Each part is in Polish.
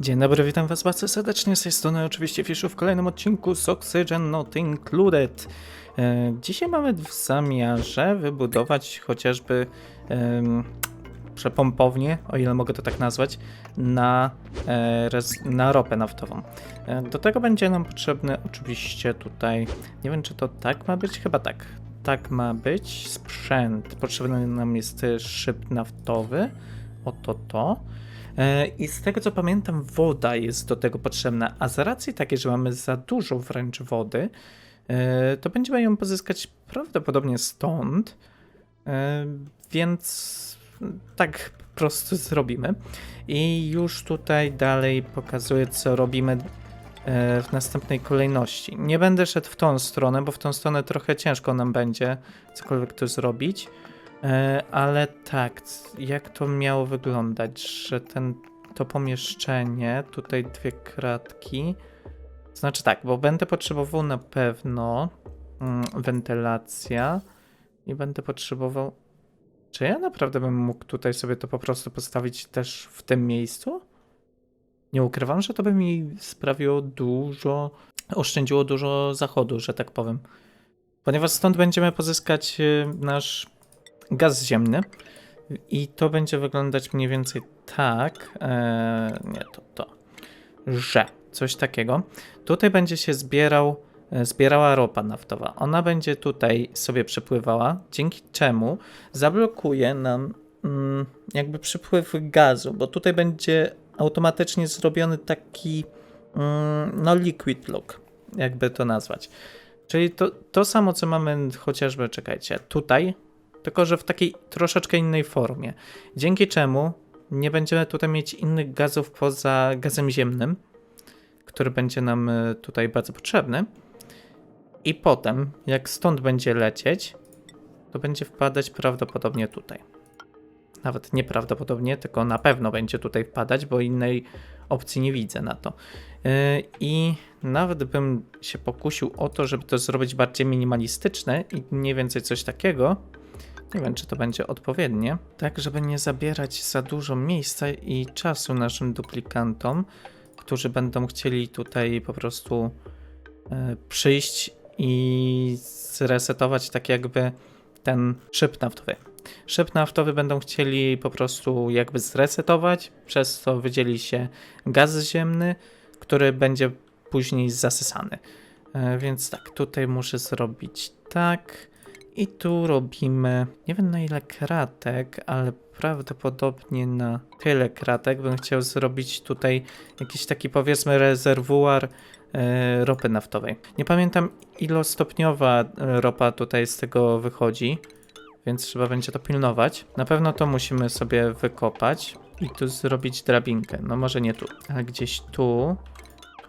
Dzień dobry, witam was bardzo serdecznie z tej strony oczywiście Fiszu w kolejnym odcinku z Oxygen Not Included. E, dzisiaj mamy w zamiarze wybudować chociażby em, przepompownię, o ile mogę to tak nazwać, na, e, na ropę naftową. E, do tego będzie nam potrzebny oczywiście tutaj, nie wiem czy to tak ma być, chyba tak. Tak ma być, sprzęt. Potrzebny nam jest szyb naftowy, oto to. E, I z tego co pamiętam, woda jest do tego potrzebna, a z racji takiej, że mamy za dużo wręcz wody, e, to będziemy ją pozyskać prawdopodobnie stąd, e, więc tak po prostu zrobimy. I już tutaj dalej pokazuję, co robimy e, w następnej kolejności. Nie będę szedł w tą stronę, bo w tą stronę trochę ciężko nam będzie cokolwiek tu zrobić. E, ale tak, jak to miało wyglądać, że ten, to pomieszczenie, tutaj dwie kratki, znaczy tak, bo będę potrzebował na pewno mm, wentylacja i będę potrzebował, czy ja naprawdę bym mógł tutaj sobie to po prostu postawić też w tym miejscu? Nie ukrywam, że to by mi sprawiło dużo, oszczędziło dużo zachodu, że tak powiem. Ponieważ stąd będziemy pozyskać y, nasz gaz ziemny i to będzie wyglądać mniej więcej tak, e, nie to to, że coś takiego. Tutaj będzie się zbierał, e, zbierała ropa naftowa. Ona będzie tutaj sobie przepływała, dzięki czemu zablokuje nam mm, jakby przypływ gazu, bo tutaj będzie automatycznie zrobiony taki mm, no liquid look, jakby to nazwać. Czyli to, to samo, co mamy chociażby, czekajcie, tutaj, tylko że w takiej troszeczkę innej formie. Dzięki czemu nie będziemy tutaj mieć innych gazów poza gazem ziemnym, który będzie nam e, tutaj bardzo potrzebny. I potem, jak stąd będzie lecieć, to będzie wpadać prawdopodobnie tutaj. Nawet nieprawdopodobnie, tylko na pewno będzie tutaj wpadać, bo innej opcji nie widzę na to. Yy, I nawet bym się pokusił o to, żeby to zrobić bardziej minimalistyczne i mniej więcej coś takiego. Nie wiem, czy to będzie odpowiednie. Tak, żeby nie zabierać za dużo miejsca i czasu naszym duplikantom, którzy będą chcieli tutaj po prostu e, przyjść i zresetować tak jakby ten szyb naftowy. Szyb naftowy będą chcieli po prostu jakby zresetować, przez co wydzieli się gaz ziemny, który będzie później zasysany. E, Więc tak, tutaj muszę zrobić tak. I tu robimy, nie wiem na ile kratek, ale prawdopodobnie na tyle kratek bym chciał zrobić tutaj jakiś taki powiedzmy rezerwuar e, ropy naftowej. Nie pamiętam ilostopniowa e, ropa tutaj z tego wychodzi, więc trzeba będzie to pilnować. Na pewno to musimy sobie wykopać i tu zrobić drabinkę. No może nie tu, ale gdzieś tu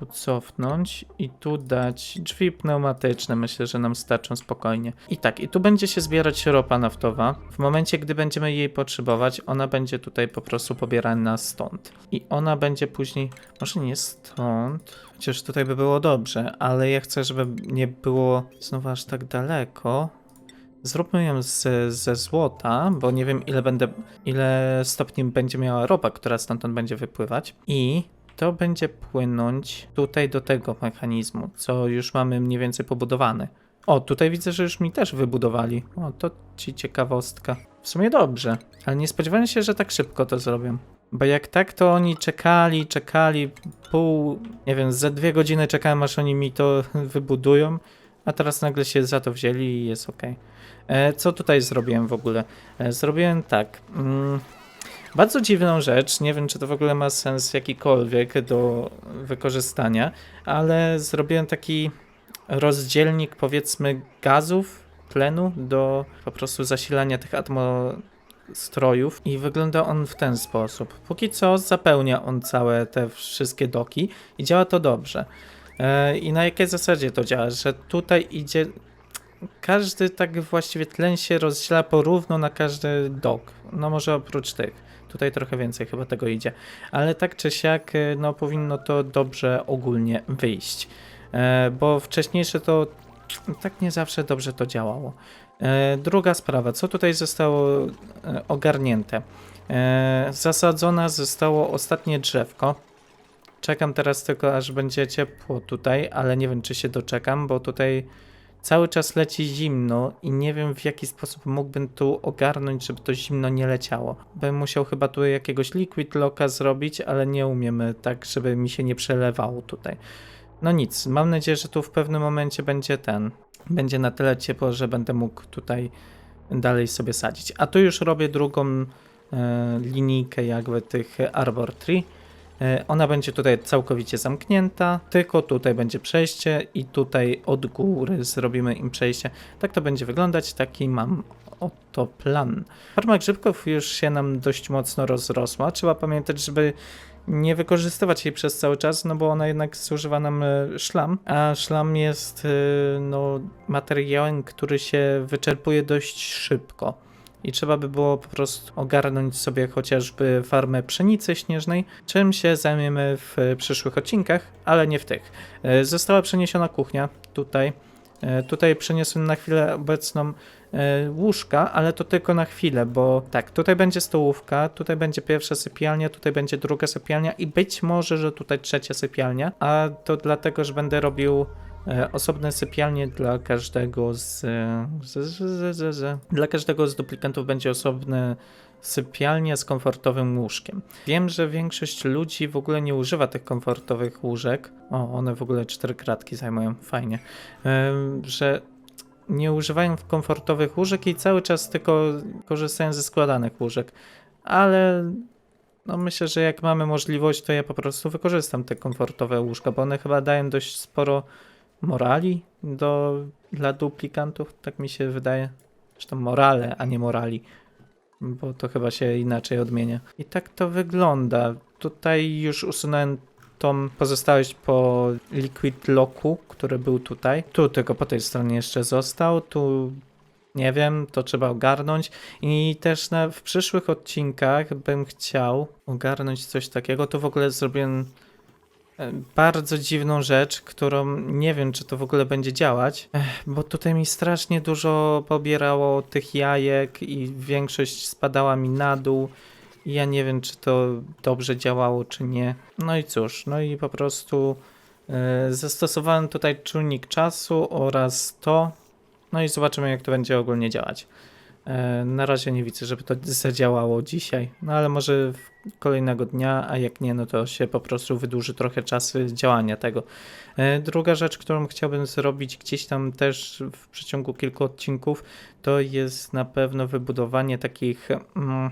tu cofnąć i tu dać drzwi pneumatyczne. Myślę, że nam starczą spokojnie. I tak, i tu będzie się zbierać ropa naftowa. W momencie, gdy będziemy jej potrzebować, ona będzie tutaj po prostu pobierana stąd. I ona będzie później, może nie stąd, chociaż tutaj by było dobrze, ale ja chcę, żeby nie było znowu aż tak daleko. Zróbmy ją z, ze złota, bo nie wiem ile będę, ile stopni będzie miała ropa, która stamtąd będzie wypływać. I to będzie płynąć tutaj do tego mechanizmu, co już mamy mniej więcej pobudowane. O, tutaj widzę, że już mi też wybudowali. O, to ci ciekawostka. W sumie dobrze, ale nie spodziewałem się, że tak szybko to zrobią. Bo jak tak, to oni czekali, czekali pół, nie wiem, ze dwie godziny czekałem, aż oni mi to wybudują, a teraz nagle się za to wzięli i jest ok. E, co tutaj zrobiłem w ogóle? E, zrobiłem tak. Mm, bardzo dziwną rzecz, nie wiem czy to w ogóle ma sens jakikolwiek do wykorzystania, ale zrobiłem taki rozdzielnik powiedzmy gazów, tlenu do po prostu zasilania tych atmostrojów i wygląda on w ten sposób. Póki co zapełnia on całe te wszystkie doki i działa to dobrze. E, I na jakiej zasadzie to działa? Że tutaj idzie każdy tak właściwie tlen się rozdziela porówno na każdy dok. No może oprócz tych. Tutaj trochę więcej chyba tego idzie. Ale tak czy siak, y, no powinno to dobrze ogólnie wyjść. E, bo wcześniejsze to tak nie zawsze dobrze to działało. E, druga sprawa, co tutaj zostało e, ogarnięte? Zasadzona zostało ostatnie drzewko. Czekam teraz tylko, aż będzie ciepło tutaj, ale nie wiem, czy się doczekam, bo tutaj cały czas leci zimno i nie wiem, w jaki sposób mógłbym tu ogarnąć, żeby to zimno nie leciało. Bym musiał chyba tu jakiegoś liquid locka zrobić, ale nie umiemy tak, żeby mi się nie przelewało tutaj. No nic, mam nadzieję, że tu w pewnym momencie będzie ten, będzie na tyle ciepło, że będę mógł tutaj dalej sobie sadzić. A tu już robię drugą e, linijkę jakby tych Arbor Tree. E, Ona będzie tutaj całkowicie zamknięta, tylko tutaj będzie przejście i tutaj od góry zrobimy im przejście. Tak to będzie wyglądać, taki mam oto plan. Farma grzybków już się nam dość mocno rozrosła. Trzeba pamiętać, żeby nie wykorzystywać jej przez cały czas, no bo ona jednak zużywa nam e, szlam, a szlam jest e, no, materiałem, który się wyczerpuje dość szybko. I trzeba by było po prostu ogarnąć sobie chociażby farmę pszenicy śnieżnej, czym się zajmiemy w przyszłych odcinkach, ale nie w tych. E, Została przeniesiona kuchnia tutaj. E, Tutaj przeniosłem na chwilę obecną e, łóżka, ale to tylko na chwilę, bo tak, tutaj będzie stołówka, tutaj będzie pierwsza sypialnia, tutaj będzie druga sypialnia i być może, że tutaj trzecia sypialnia, a to dlatego, że będę robił osobne sypialnie dla każdego z, z, z, z, dla każdego z duplikantów będzie osobne sypialnia z komfortowym łóżkiem. Wiem, że większość ludzi w ogóle nie używa tych komfortowych łóżek. O, one w ogóle cztery kratki zajmują, fajnie. Em, że nie używają komfortowych łóżek i cały czas tylko korzystają ze składanych łóżek. Ale no myślę, że jak mamy możliwość, to ja po prostu wykorzystam te komfortowe łóżka, bo one chyba dają dość sporo morali do, dla duplikantów, tak mi się wydaje. Zresztą morale, a nie morali bo to chyba się inaczej odmienia. I tak to wygląda. Tutaj już usunąłem tą pozostałość po Liquid Locku, który był tutaj. Tu tylko po tej stronie jeszcze został. Tu nie wiem, to trzeba ogarnąć. I też na, w przyszłych odcinkach bym chciał ogarnąć coś takiego. Tu w ogóle zrobiłem bardzo dziwną rzecz, którą nie wiem, czy to w ogóle będzie działać, bo tutaj mi strasznie dużo pobierało tych jajek i większość spadała mi na dół. I ja nie wiem, czy to dobrze działało, czy nie. No i cóż, no i po prostu e, zastosowałem tutaj czujnik czasu oraz to. No i zobaczymy, jak to będzie ogólnie działać. E, Na razie nie widzę, żeby to zadziałało dzisiaj, no ale może kolejnego dnia, a jak nie, no to się po prostu wydłuży trochę czasu działania tego. E, Druga rzecz, którą chciałbym zrobić gdzieś tam też w przeciągu kilku odcinków, to jest na pewno wybudowanie takich, mm,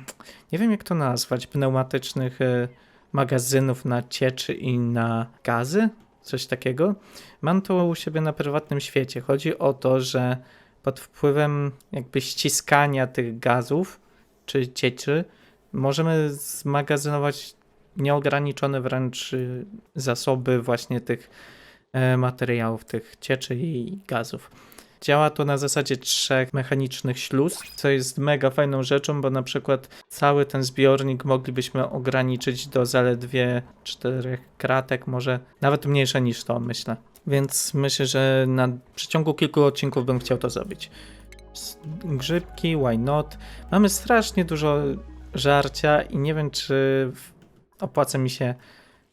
nie wiem jak to nazwać, pneumatycznych e, magazynów na cieczy i na gazy, coś takiego. Mam to u siebie na prywatnym świecie. Chodzi o to, że pod wpływem jakby ściskania tych gazów czy cieczy możemy zmagazynować nieograniczone wręcz y, zasoby właśnie tych e, materiałów, tych cieczy i gazów. Działa to na zasadzie trzech mechanicznych śluz, co jest mega fajną rzeczą, bo na przykład cały ten zbiornik moglibyśmy ograniczyć do zaledwie czterech kratek, może nawet mniejsze niż to, myślę. Więc myślę, że na przeciągu kilku odcinków bym chciał to zrobić. Grzybki, why not? Mamy strasznie dużo żarcia i nie wiem, czy opłaca mi się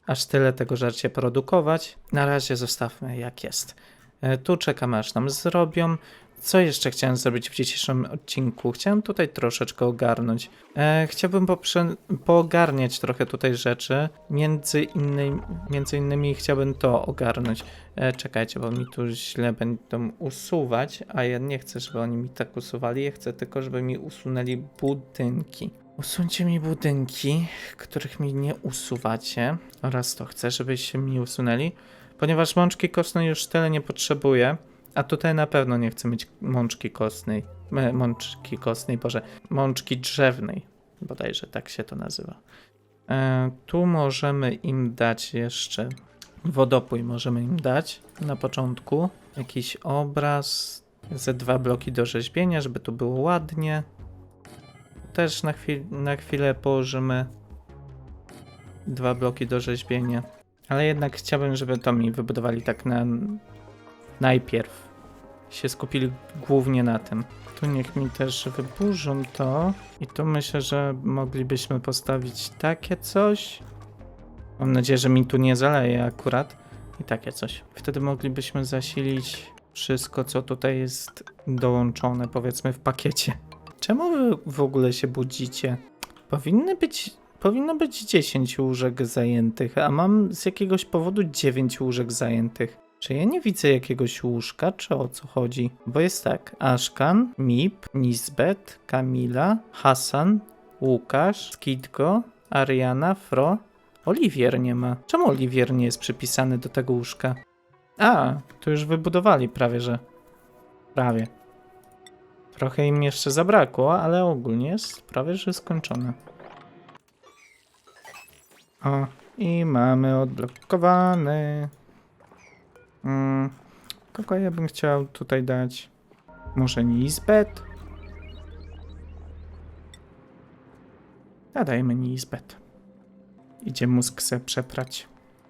aż tyle tego żarcia produkować. Na razie zostawmy jak jest. E, Tu czekamy aż nam zrobią. Co jeszcze chciałem zrobić w dzisiejszym odcinku? Chciałem tutaj troszeczkę ogarnąć. E, chciałbym poprze- poogarniać trochę tutaj rzeczy. Między innymi, między innymi chciałbym to ogarnąć. E, czekajcie, bo mi tu źle będą usuwać, a ja nie chcę, żeby oni mi tak usuwali. Ja chcę tylko, żeby mi usunęli budynki. Usuńcie mi budynki, których mi nie usuwacie. Oraz to chcę, żebyście mi usunęli. Ponieważ mączki kostnej już tyle nie potrzebuję, a tutaj na pewno nie chcę mieć mączki kostnej. Mączki kostnej, boże, mączki drzewnej. Bodajże tak się to nazywa. E, tu możemy im dać jeszcze wodopój, możemy im dać na początku. Jakiś obraz, ze dwa bloki do rzeźbienia, żeby to było ładnie. Też na, chwil, na chwilę położymy dwa bloki do rzeźbienia. Ale jednak chciałbym, żeby to mi wybudowali tak na najpierw. Się skupili głównie na tym. Tu niech mi też wyburzą to. I tu myślę, że moglibyśmy postawić takie coś. Mam nadzieję, że mi tu nie zaleje akurat. I takie coś. Wtedy moglibyśmy zasilić wszystko, co tutaj jest dołączone, powiedzmy, w pakiecie. Czemu wy w ogóle się budzicie? Powinny być, powinno być 10 łóżek zajętych, a mam z jakiegoś powodu 9 łóżek zajętych. Czy ja nie widzę jakiegoś łóżka, czy o co chodzi? Bo jest tak, Ashkan, Mip, Nisbet, Kamila, Hasan, Łukasz, Skitko, Ariana, Fro, Oliwier nie ma. Czemu Oliwier nie jest przypisany do tego łóżka? A, to już wybudowali prawie, że. Prawie. Trochę im jeszcze zabrakło, ale ogólnie jest prawie, że skończone. O, i mamy odblokowany. Mm, kogo ja bym chciał tutaj dać? Może Nisbet? Nadajmy Nisbet. Idzie mózg se przeprać.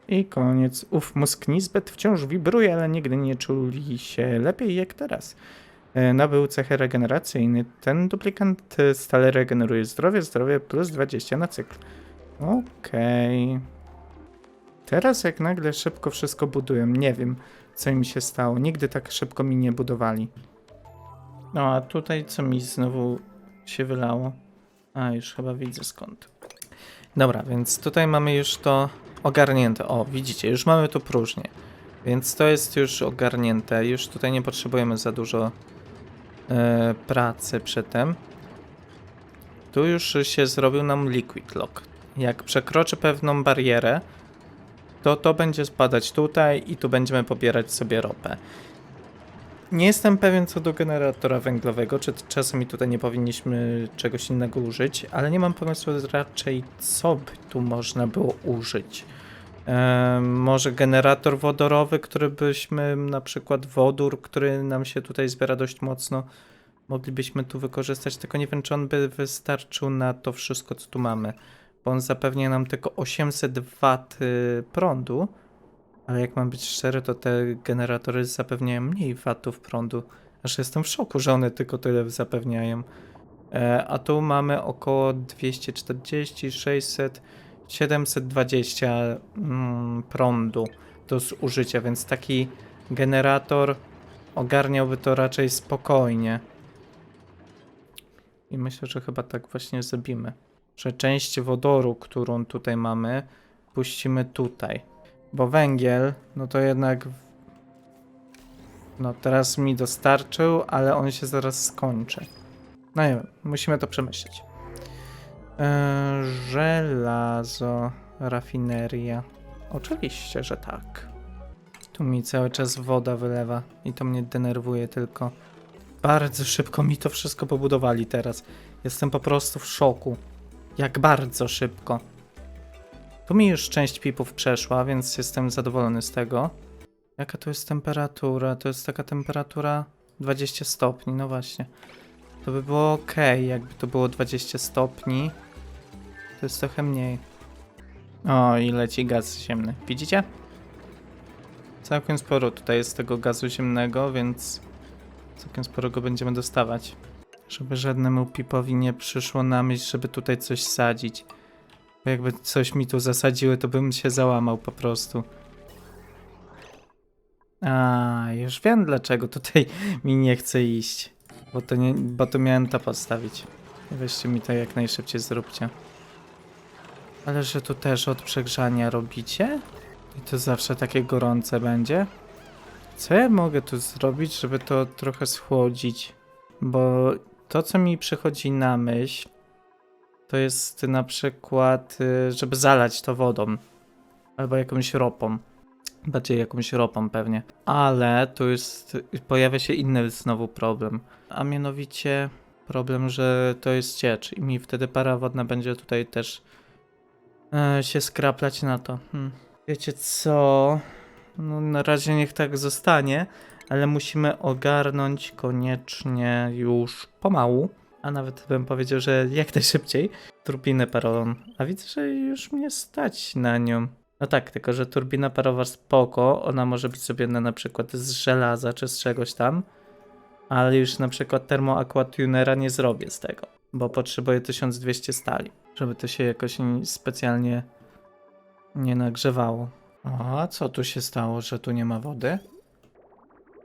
I koniec. Uf, mózg Nisbet wciąż wibruje, ale nigdy nie czuli się lepiej jak teraz. E, Nabył cechy regeneracyjne. Ten duplikant stale regeneruje zdrowie, zdrowie plus 20 na cykl. Okej. Teraz jak nagle szybko wszystko budują. Nie wiem, co im się stało. Nigdy tak szybko mi nie budowali. No a tutaj co mi znowu się wylało? A, już chyba widzę skąd. Dobra, więc tutaj mamy już to ogarnięte. O, widzicie, już mamy tu próżnię. Więc to jest już ogarnięte. Już tutaj nie potrzebujemy za dużo e, pracy przy tym. Tu już się zrobił nam liquid lock. Jak przekroczy pewną barierę, to to będzie spadać tutaj i tu będziemy pobierać sobie ropę. Nie jestem pewien co do generatora węglowego, czy czasami tutaj nie powinniśmy czegoś innego użyć, ale nie mam pomysłu raczej co by tu można było użyć. Może generator wodorowy, który byśmy, na przykład wodór, który nam się tutaj zbiera dość mocno, moglibyśmy tu wykorzystać, tylko nie wiem, czy on by wystarczył na to wszystko, co tu mamy, bo on zapewnia nam tylko 800 W prądu, ale jak mam być szczery, to te generatory zapewniają mniej watów prądu, aż jestem w szoku, że one tylko tyle zapewniają. E, a tu mamy około 240, 600, 720 mm, prądu do zużycia, więc taki generator ogarniałby to raczej spokojnie. I myślę, że chyba tak właśnie zrobimy. Że część wodoru, którą tutaj mamy, puścimy tutaj. Bo węgiel, no to jednak. No teraz mi dostarczył, ale on się zaraz skończy. No nie wiem, musimy to przemyśleć. Eee, żelazo, rafineria. Oczywiście, że tak. Tu mi cały czas woda wylewa i to mnie denerwuje tylko. Bardzo szybko mi to wszystko pobudowali teraz. Jestem po prostu w szoku. Jak bardzo szybko. Tu mi już część pipów przeszła, więc jestem zadowolony z tego. Jaka to jest temperatura? To jest taka temperatura 20 stopni, no właśnie. To by było ok, jakby to było 20 stopni. To jest trochę mniej. O, i leci gaz ziemny. Widzicie? Całkiem sporo tutaj jest tego gazu ziemnego, więc całkiem sporo go będziemy dostawać. Żeby żadnemu pipowi nie przyszło na myśl, żeby tutaj coś sadzić. Bo jakby coś mi tu zasadziły, to bym się załamał po prostu. A, już wiem dlaczego tutaj mi nie chce iść. Bo to, nie, bo to miałem to postawić. Weźcie mi to jak najszybciej zróbcie. Ale że tu też od przegrzania robicie? I to zawsze takie gorące będzie? Co ja mogę tu zrobić, żeby to trochę schłodzić? Bo to, co mi przychodzi na myśl, to jest na przykład, y, żeby zalać to wodą. Albo jakąś ropą. Bardziej jakąś ropą pewnie. Ale tu jest, pojawia się inny znowu problem. A mianowicie problem, że to jest ciecz i mi wtedy para wodna będzie tutaj też e, się skraplać na to. Hmm. Wiecie co? No, na razie niech tak zostanie, ale musimy ogarnąć koniecznie już pomału, a nawet bym powiedział, że jak najszybciej, turbinę parową. A widzę, że już mnie stać na nią. No tak, tylko że turbina parowa spoko, ona może być zrobiona na przykład z żelaza czy z czegoś tam, ale już na przykład termoaquatunera nie zrobię z tego, bo potrzebuję 1200 stali, żeby to się jakoś specjalnie nie nagrzewało. A co tu się stało, że tu nie ma wody?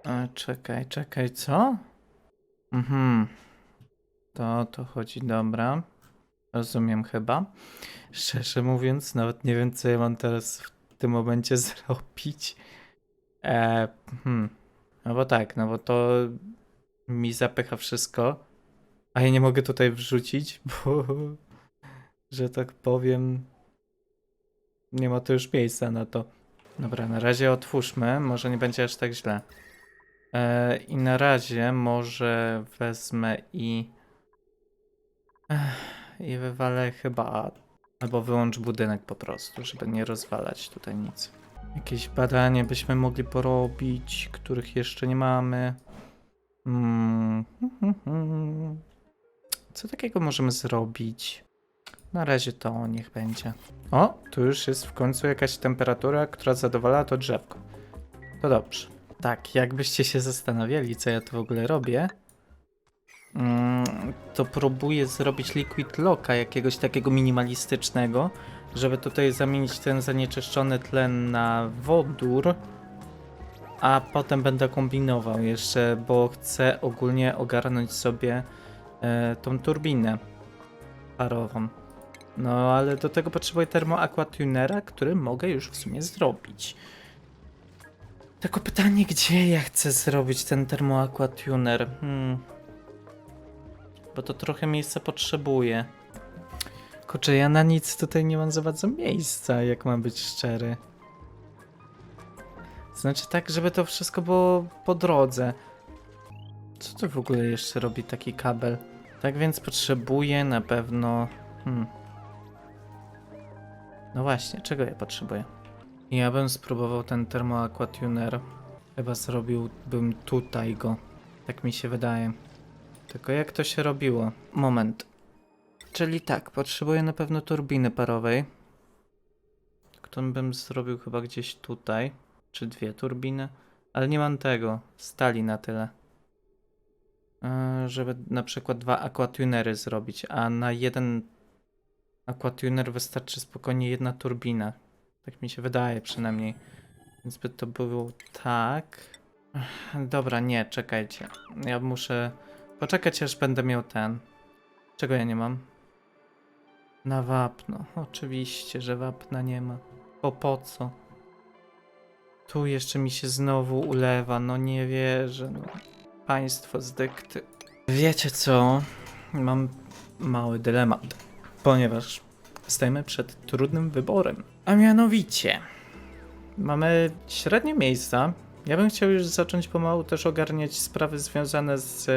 E, czekaj, czekaj, co? Mhm. To to chodzi, dobra. Rozumiem chyba. Szczerze mówiąc, nawet nie wiem, co ja mam teraz w tym momencie zrobić. E, hmm. No bo tak, no bo to mi zapycha wszystko, a ja nie mogę tutaj wrzucić, bo, że tak powiem, nie ma tu już miejsca na to. Dobra, na razie otwórzmy, może nie będzie aż tak źle. E, I na razie może wezmę i. I wywalę chyba. Albo wyłącz budynek po prostu, żeby nie rozwalać tutaj nic. Jakieś badania byśmy mogli porobić, których jeszcze nie mamy. Mm. Co takiego możemy zrobić? Na razie to niech będzie. O, tu już jest w końcu jakaś temperatura, która zadowala to drzewko. To dobrze. Tak, jakbyście się zastanawiali, co ja tu w ogóle robię, mm, to próbuję zrobić liquid locka jakiegoś takiego minimalistycznego, żeby tutaj zamienić ten zanieczyszczony tlen na wodór, a potem będę kombinował jeszcze, bo chcę ogólnie ogarnąć sobie e, tą turbinę parową. No, ale do tego potrzebuję termoaquatunera, który mogę już w sumie zrobić. Tylko pytanie, gdzie ja chcę zrobić ten termoaquatuner? Hmm. Bo to trochę miejsca potrzebuje. Kurczę, ja na nic tutaj nie mam za bardzo miejsca, jak mam być szczery. Znaczy tak, żeby to wszystko było po drodze. Co to w ogóle jeszcze robi taki kabel? Tak więc potrzebuję na pewno... Hmm. No właśnie, czego ja potrzebuję? Ja bym spróbował ten termoaquatuner. Chyba zrobiłbym tutaj go. Tak mi się wydaje. Tylko jak to się robiło? Moment. Czyli tak, potrzebuję na pewno turbiny parowej. Którą bym zrobił chyba gdzieś tutaj. Czy dwie turbiny. Ale nie mam tego. Stali na tyle. Yy, żeby na przykład dwa aquatunery zrobić, a na jeden aquatuner wystarczy spokojnie jedna turbina. Tak mi się wydaje przynajmniej. Więc by to było tak. Dobra, nie, czekajcie. Ja muszę poczekać, aż będę miał ten. Czego ja nie mam? Na wapno. Oczywiście, że wapna nie ma. Bo po co? Tu jeszcze mi się znowu ulewa. No nie wierzę. No. Państwo z dykty. Wiecie co? Mam mały dylemat. Ponieważ stajemy przed trudnym wyborem. A mianowicie, mamy średnie miejsca. Ja bym chciał już zacząć pomału też ogarniać sprawy związane z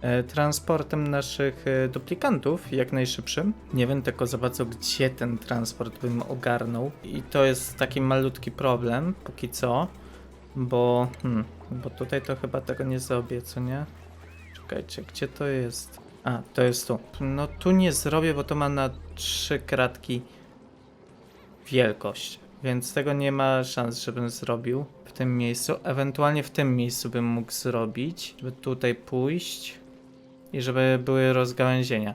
e, transportem naszych e, duplikantów jak najszybszym. Nie wiem tylko za bardzo, gdzie ten transport bym ogarnął. I to jest taki malutki problem, póki co. Bo, hmm, bo tutaj to chyba tego nie zrobię, co nie? Czekajcie, gdzie to jest? A, to jest tu. No tu nie zrobię, bo to ma na trzy kratki wielkość, więc tego nie ma szans, żebym zrobił w tym miejscu. Ewentualnie w tym miejscu bym mógł zrobić, żeby tutaj pójść i żeby były rozgałęzienia.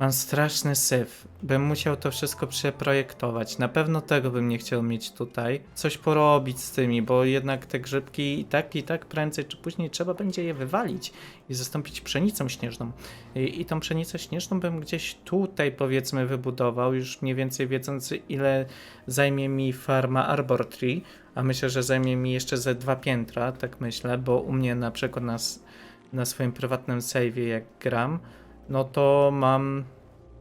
Mam straszny syf. Bym musiał to wszystko przeprojektować. Na pewno tego bym nie chciał mieć tutaj. Coś porobić z tymi, bo jednak te grzybki i tak, i tak prędzej czy później trzeba będzie je wywalić i zastąpić pszenicą śnieżną. I, I tą pszenicę śnieżną bym gdzieś tutaj powiedzmy wybudował, już mniej więcej wiedząc ile zajmie mi farma Arbor Tree, a myślę, że zajmie mi jeszcze ze dwa piętra, tak myślę, bo u mnie na przykład na, na swoim prywatnym save'ie jak gram, no to mam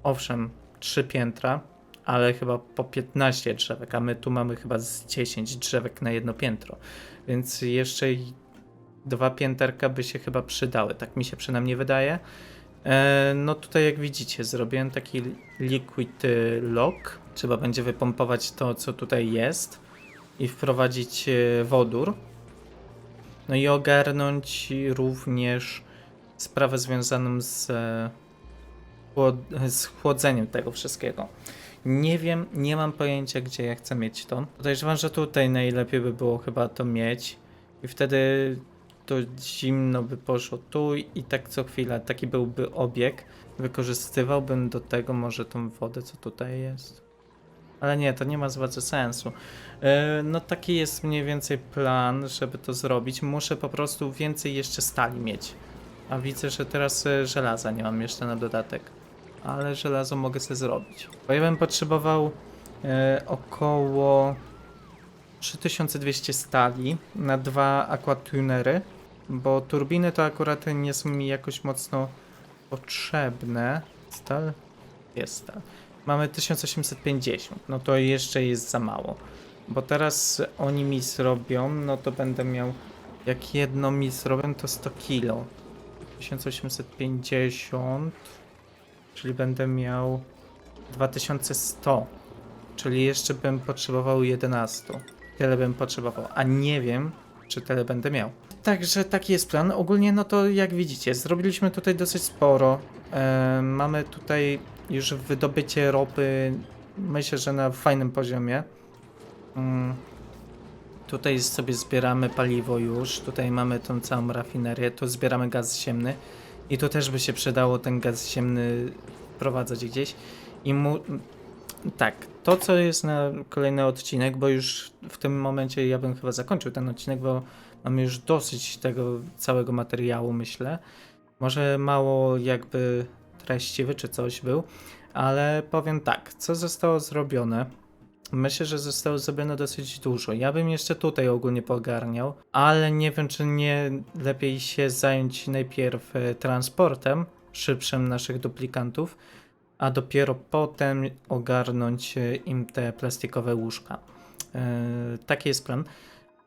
owszem trzy piętra, ale chyba po 15 drzewek, a my tu mamy chyba z 10 drzewek na jedno piętro, więc jeszcze dwa pięterka by się chyba przydały, tak mi się przynajmniej wydaje. E, no tutaj jak widzicie zrobiłem taki liquid y, lock, trzeba będzie wypompować to co tutaj jest i wprowadzić y, wodór. No i ogarnąć również sprawę związaną z, e, z chłodzeniem tego wszystkiego. Nie wiem, nie mam pojęcia, gdzie ja chcę mieć to. Podejrzewam, że tutaj najlepiej by było chyba to mieć. I wtedy to zimno by poszło tu i tak co chwila. Taki byłby obieg. Wykorzystywałbym do tego może tą wodę, co tutaj jest. Ale nie, to nie ma bardzo sensu. E, No taki jest mniej więcej plan, żeby to zrobić. Muszę po prostu więcej jeszcze stali mieć. A widzę, że teraz e, żelaza nie mam jeszcze na dodatek. Ale żelazo mogę sobie zrobić. Bo ja bym potrzebował e, około 3200 stali na dwa aquatunery, bo turbiny to akurat nie są mi jakoś mocno potrzebne. Stal? Jest stal. Mamy 1850, no to jeszcze jest za mało. Bo teraz oni mi zrobią, no to będę miał. Jak jedno mi zrobią, to 100 kilo. 1850, czyli będę miał 2100, czyli jeszcze bym potrzebował 11. Tyle bym potrzebował, a nie wiem, czy tyle będę miał. Także taki jest plan. Ogólnie, no to jak widzicie, zrobiliśmy tutaj dosyć sporo. E, mamy tutaj już wydobycie ropy, myślę, że na fajnym poziomie. Mm. Tutaj sobie zbieramy paliwo już, tutaj mamy tą całą rafinerię, tu zbieramy gaz ziemny i tu też by się przydało ten gaz ziemny wprowadzać gdzieś i mu... Tak, to co jest na kolejny odcinek, bo już w tym momencie ja bym chyba zakończył ten odcinek, bo mamy już dosyć tego całego materiału, myślę. Może mało jakby treściwy czy coś był, ale powiem tak, co zostało zrobione. Myślę, że zostało zrobione dosyć dużo. Ja bym jeszcze tutaj ogólnie pogarniał, ale nie wiem, czy nie lepiej się zająć najpierw e, transportem szybszym naszych duplikantów, a dopiero potem ogarnąć e, im te plastikowe łóżka. E, taki jest plan.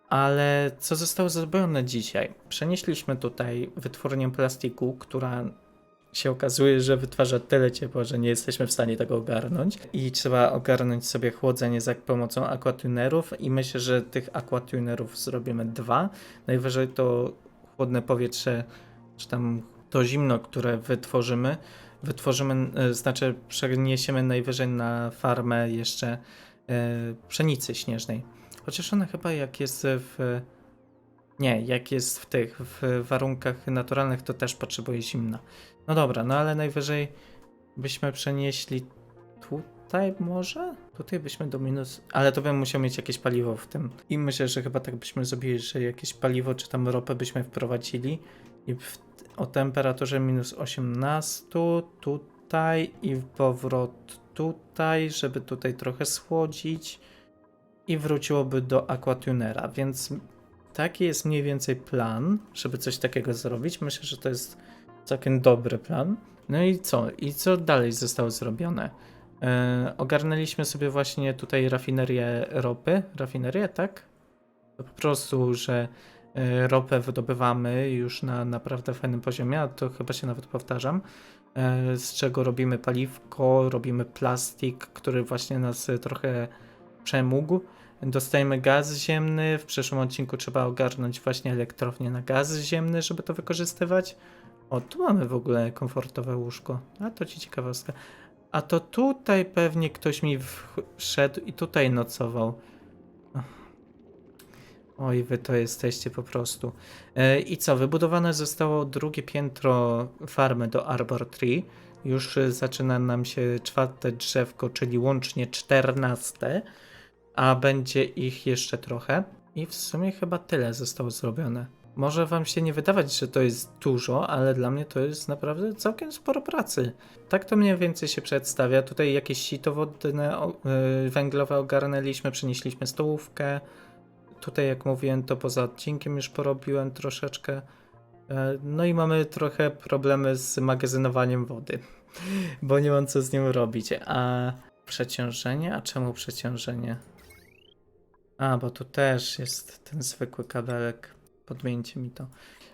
Ale co zostało zrobione dzisiaj? Przenieśliśmy tutaj wytwórnię plastiku, która się okazuje, że wytwarza tyle ciepła, że nie jesteśmy w stanie tego ogarnąć. I trzeba ogarnąć sobie chłodzenie za pomocą aquatunerów i myślę, że tych aquatunerów zrobimy dwa. Najwyżej to chłodne powietrze, czy tam to zimno, które wytworzymy, wytworzymy, e, znaczy przeniesiemy najwyżej na farmę jeszcze e, pszenicy śnieżnej. Chociaż ona chyba jak jest w... Nie, jak jest w tych w warunkach naturalnych, to też potrzebuje zimna. No dobra, no ale najwyżej byśmy przenieśli tutaj może? Tutaj byśmy do minus... Ale to bym musiał mieć jakieś paliwo w tym. I myślę, że chyba tak byśmy zrobili, że jakieś paliwo czy tam ropę byśmy wprowadzili i w, o temperaturze minus 18 tutaj i w powrót tutaj, żeby tutaj trochę schłodzić i wróciłoby do aquatunera, więc taki jest mniej więcej plan, żeby coś takiego zrobić. Myślę, że to jest całkiem dobry plan. No i co? I co dalej zostało zrobione? E, ogarnęliśmy sobie właśnie tutaj rafinerię ropy. Rafinerię, tak? To po prostu, że e, ropę wydobywamy już na naprawdę fajnym poziomie, a to chyba się nawet powtarzam. E, z czego robimy paliwko, robimy plastik, który właśnie nas trochę przemógł. Dostajemy gaz ziemny. W przyszłym odcinku trzeba ogarnąć właśnie elektrownię na gaz ziemny, żeby to wykorzystywać. O, tu mamy w ogóle komfortowe łóżko. A to ci ciekawostka. A to tutaj pewnie ktoś mi wszedł i tutaj nocował. Oj, wy to jesteście po prostu. E, I co? Wybudowane zostało drugie piętro farmy do Arbor Tree. Już zaczyna nam się czwarte drzewko, czyli łącznie czternaste, a będzie ich jeszcze trochę. I w sumie chyba tyle zostało zrobione. Może wam się nie wydawać, że to jest dużo, ale dla mnie to jest naprawdę całkiem sporo pracy. Tak to mniej więcej się przedstawia. Tutaj jakieś sito wodne, yy, węglowe ogarnęliśmy, przynieśliśmy stołówkę. Tutaj, jak mówiłem, to poza odcinkiem już porobiłem troszeczkę. E, No i mamy trochę problemy z magazynowaniem wody, bo nie mam co z nią robić. A przeciążenie? A czemu przeciążenie? A, bo tu też jest ten zwykły kabelek. Podmieńcie mi to.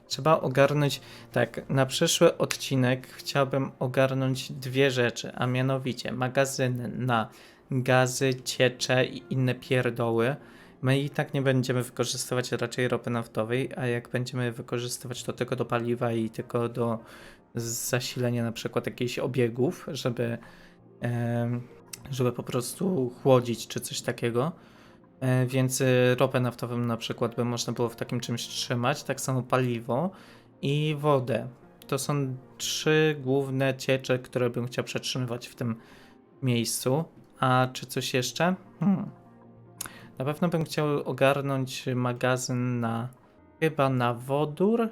Trzeba ogarnąć. Tak, na przyszły odcinek chciałbym ogarnąć dwie rzeczy, a mianowicie magazyny na gazy, ciecze i inne pierdoły. My i tak nie będziemy wykorzystywać raczej ropy naftowej, a jak będziemy wykorzystywać to tylko do paliwa i tylko do zasilenia na przykład jakichś obiegów, żeby, żeby po prostu chłodzić czy coś takiego. E, Więc y, ropę naftową na przykład by można było w takim czymś trzymać, tak samo paliwo i wodę. To są trzy główne ciecze, które bym chciał przetrzymywać w tym miejscu. A czy coś jeszcze? Hmm. Na pewno bym chciał ogarnąć magazyn na chyba na wodór,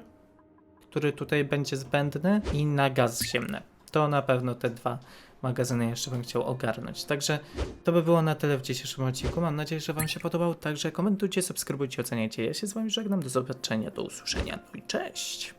który tutaj będzie zbędny i na gaz ziemny. To na pewno te dwa magazyny jeszcze bym chciał ogarnąć. Także to by było na tyle w dzisiejszym odcinku. Mam nadzieję, że Wam się podobał. Także komentujcie, subskrybujcie, oceniajcie. Ja się z Wami żegnam. Do zobaczenia, do usłyszenia. No i cześć!